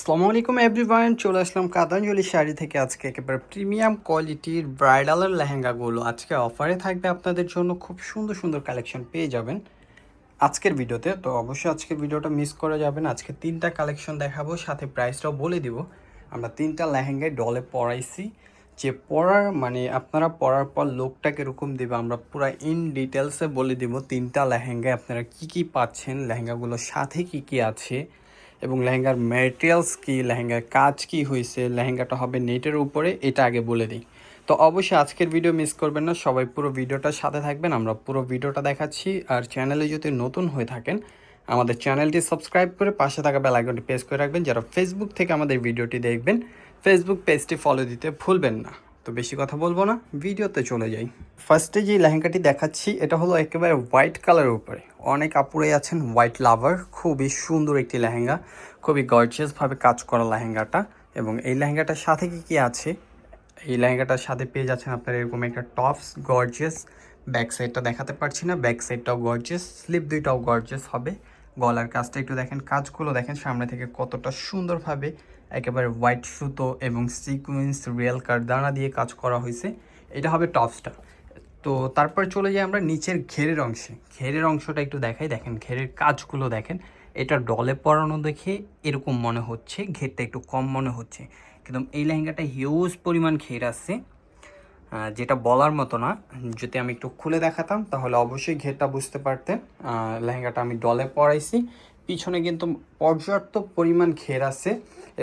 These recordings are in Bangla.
আসসালামু আলাইকুম এভরিওয়ান চলে আসলাম কাতাঞ্জলি শাড়ি থেকে। আজকে একেবারে প্রিমিয়াম কোয়ালিটির ব্রাইডালের লেহেঙ্গাগুলো আজকে অফারে থাকবে আপনাদের জন্য। খুব সুন্দর সুন্দর কালেকশন পেয়ে যাবেন আজকের ভিডিওতে। তো অবশ্যই আজকের ভিডিওটা মিস করা যাবেন আজকে তিনটা কালেকশন দেখাবো, সাথে প্রাইসটাও বলে দিব। আমরা তিনটা লেহেঙ্গায় ডলে পরাইছি। যে পরার মানে আপনারা পরার পর লোকটা কীরকম দেবে, আমরা পুরো ইন ডিটেলসে বলে দিব তিনটা লেহেঙ্গায়। আপনারা কি কি পাচ্ছেন, লেহেঙ্গাগুলোর সাথে কি কি আছে। এবং লেহেঙ্গার ম্যাটেরিয়ালস কি, লেহেঙ্গার কাজ কি হয়েছে লেহেঙ্গাটা হবে নেটের উপরে, এটা আগে বলে দিই। তো অবশ্যই আজকের ভিডিও মিস করবেন না, সবাই পুরো ভিডিওটার সাথে থাকবেন, আমরা পুরো ভিডিওটা দেখাচ্ছি। আর চ্যানেলে যদি নতুন হয়ে থাকেন, আমাদের চ্যানেলটি সাবস্ক্রাইব করে পাশে থাকা বেল আইকনটি প্রেস করে রাখবেন যারা ফেসবুক থেকে আমাদের ভিডিওটি দেখবেন। ফেসবুক পেজটি ফলো দিতে ভুলবেন না। তো বেশি কথা বলব না, ভিডিওতে চলে যাই। ফার্স্টে যে লেহেঙ্গাটি দেখাচ্ছি, এটা হলো একেবারে হোয়াইট কালারের উপরে। অনেক আপুরাই আছেন হোয়াইট লাভার খুবই সুন্দর একটি লেহেঙ্গা, খুবই গর্জিয়াসভাবে কাজ করা লেহেঙ্গাটা। এবং এই লেহেঙ্গাটার সাথে কি কি আছে? এই লেহেঙ্গাটার সাথে পেয়ে যাচ্ছেন আপনার এরকম একটা টপস গর্জিয়াস ব্যাক সাইডটা দেখাতে পারছি না ব্যাক সাইডটাও গর্জিয়াস স্লিপ দুইটাও গর্জিয়াস হবে। গলার কাজটা একটু দেখেন, কাজগুলো দেখেন, সামনে থেকে কতটা সুন্দরভাবে একেবারে হোয়াইট সুতো এবং সিকুয়েন্স রিয়েল কারদানা দিয়ে কাজ করা হয়েছে। এটা হবে টপসটা তো তারপর চলে যাই আমরা নিচের ঘেরের অংশে। ঘেরের অংশটা একটু দেখাই। দেখেন, ঘেরের কাজগুলো দেখেন। এটা ডলে পরানো দেখে এরকম মনে হচ্ছে। ঘেরটা একটু কম মনে হচ্ছে। কিন্তু এই লেহেঙ্গাটা হিউজ পরিমাণ ঘের আছে। যেটা বলার মতো না। যদি আমি একটু খুলে দেখাতাম, তাহলে অবশ্যই ঘেরটা বুঝতে পারতেন। লেহেঙ্গাটা আমি ডলে পরাইছি। পিছনে কিন্তু পর্যাপ্ত পরিমাণ ঘের আছে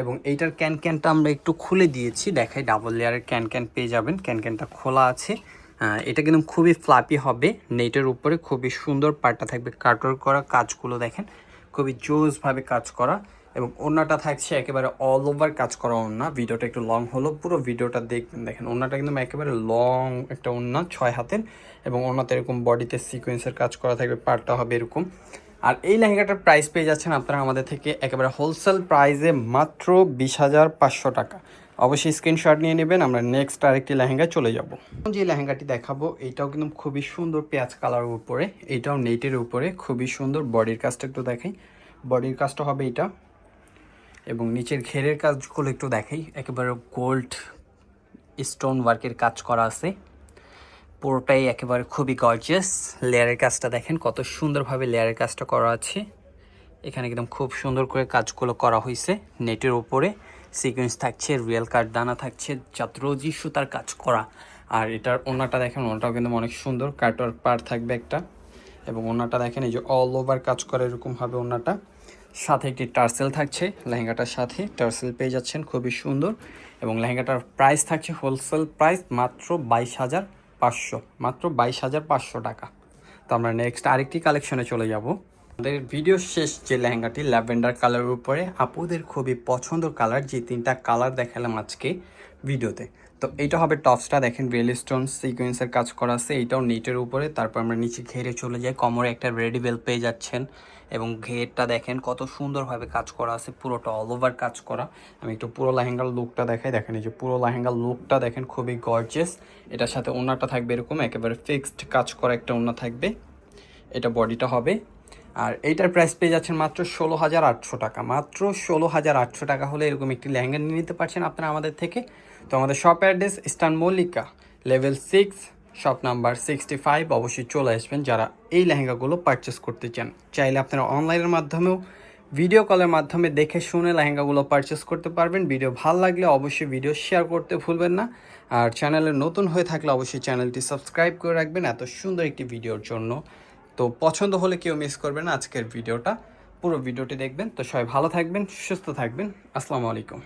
এবং এইটার ক্যান ক্যানটা আমরা একটু খুলে দিয়েছি। দেখাই ডাবল লেয়ারের ক্যান ক্যান পেয়ে যাবেন। ক্যান ক্যানটা খোলা আছে। এটা কিন্তু খুবই ফ্লাপি হবে। নেটের উপরে খুবই সুন্দর পাটটা থাকবে। কাটর করা কাজগুলো দেখেন, খুবই জোসভাবে কাজ করা এবং ওড়নাটা থাকছে একেবারে অল ওভার কাজ করা ওড়না। ভিডিওটা একটু লং হলো, পুরো ভিডিওটা দেখবেন। দেখেন, ওড়নাটা কিন্তু একেবারে লং একটা ওড়না, ছয় হাতের এবং ওড়নাতে এরকম বডিতে সিকোয়েন্সের কাজ করা থাকবে পার্টটা হবে এরকম। আর এই লেহেঙ্গাটার প্রাইস পেয়ে যাচ্ছেন আপনারা আমাদের থেকে একেবারে হোলসেল প্রাইসে মাত্র বিশ হাজার পাঁচশো টাকা। অবশ্যই স্ক্রিনশট নিয়ে নেবেন, আমরা নেক্সট আরেকটি লেহেঙ্গায় চলে যাব। যে লেহেঙ্গাটি দেখাবো, এটাও কিন্তু খুবই সুন্দর পেঁয়াজ কালারের উপরে, এটাও নেটের উপরে, খুবই সুন্দর বডির কাজটা একটু দেখাই। বডির কাজটা হবে এটা, এবং নিচের ঘেরের কাজগুলো একটু দেখাই। একেবারে গোল্ড স্টোন ওয়ার্কের কাজ করা আছে। পুরোটাই একেবারে খুবই গর্জিয়াস লেয়ারের কাজটা দেখেন, কত সুন্দরভাবে লেয়ারের কাজটা করা আছে। এখানে একদম খুব সুন্দর করে কাজগুলো করা হয়েছে নেটের ওপরে সিকোয়েন্স থাকছে রিয়েল কার্ড দানা থাকছে চাত্রজি সুতার কাজ করা। আর এটার ওনাটা দেখেন, ওনাটাও কিন্তু অনেক সুন্দর কাটার পার থাকবে একটা। এবং ওনাটা দেখেন, এই যে অল ওভার কাজ করে এরকম হবে ওনাটা। সাথে একটি টার্সেল থাকছে, লেহেঙ্গাটার সাথে। টার্সেল পেয়ে যাচ্ছেন, খুবই সুন্দর। এবং লেহেঙ্গাটার প্রাইস থাকছে হোলসেল প্রাইস মাত্র বাইশ হাজার পাঁচশো, মাত্র বাইশ হাজার পাঁচশো টাকা। তো আমরা নেক্সট আরেকটি কালেকশনে চলে যাব। আমাদের ভিডিও শেষ যে লেহেঙ্গাটি, ল্যাভেন্ডার কালারের উপরে, আপুদের খুবই পছন্দ কালার যে তিনটা কালার দেখালাম আজকে ভিডিওতে তো এইটা হবে টপসটা। দেখেন রিয়েল স্টোন সিকোয়েন্সের কাজ করা আছে। এইটাও নেটের উপরে। তারপর আমরা নিচে ঘেরে চলে যাই। কোমরে একটা রেডি বেল পেয়ে যাচ্ছেন। এবং ঘেরটা দেখেন কত সুন্দরভাবে কাজ করা আছে। পুরোটা অল ওভার কাজ করা। আমি একটু পুরো লেহেঙ্গার লুকটা দেখাই। দেখেন এই যে পুরো লেহেঙ্গার লুকটা দেখেন খুবই গর্জেস এটার সাথে ওনাটা থাকবে এরকম। একেবারে ফিক্সড কাজ করা একটা ওনা থাকবে। এটা বডিটা হবে। আর এইটার প্রাইস পেয়ে যাচ্ছেন মাত্র ষোলো হাজার আটশো টাকা। মাত্র ষোলো হাজার আটশো টাকা হলে এরকম একটি লেহেঙ্গা নিয়ে নিতে পারছেন আপনারা আমাদের থেকে। তো আমাদের shop address eastern Mallika level six shop number sixty five অবশ্যই চলে আসবেন যারা এই লেহেঙ্গাগুলো পারচেস করতে চান। চাইলে আপনারা অনলাইনের মাধ্যমেও ভিডিও কলের মাধ্যমে দেখে শুনে লেহেঙ্গাগুলো পারচেস করতে পারবেন। ভিডিও ভালো লাগলে অবশ্যই ভিডিও শেয়ার করতে ভুলবেন না। আর চ্যানেলে নতুন হয়ে থাকলে অবশ্যই চ্যানেলটি সাবস্ক্রাইব করে রাখবেন। এত সুন্দর একটি ভিডিওর জন্য। তো পছন্দ হলে কেউ মিস করবে না আজকের ভিডিওটা। পুরো ভিডিওটি দেখবেন। তো সবাই ভালো থাকবেন, সুস্থ থাকবেন। আসসালামু আলাইকুম।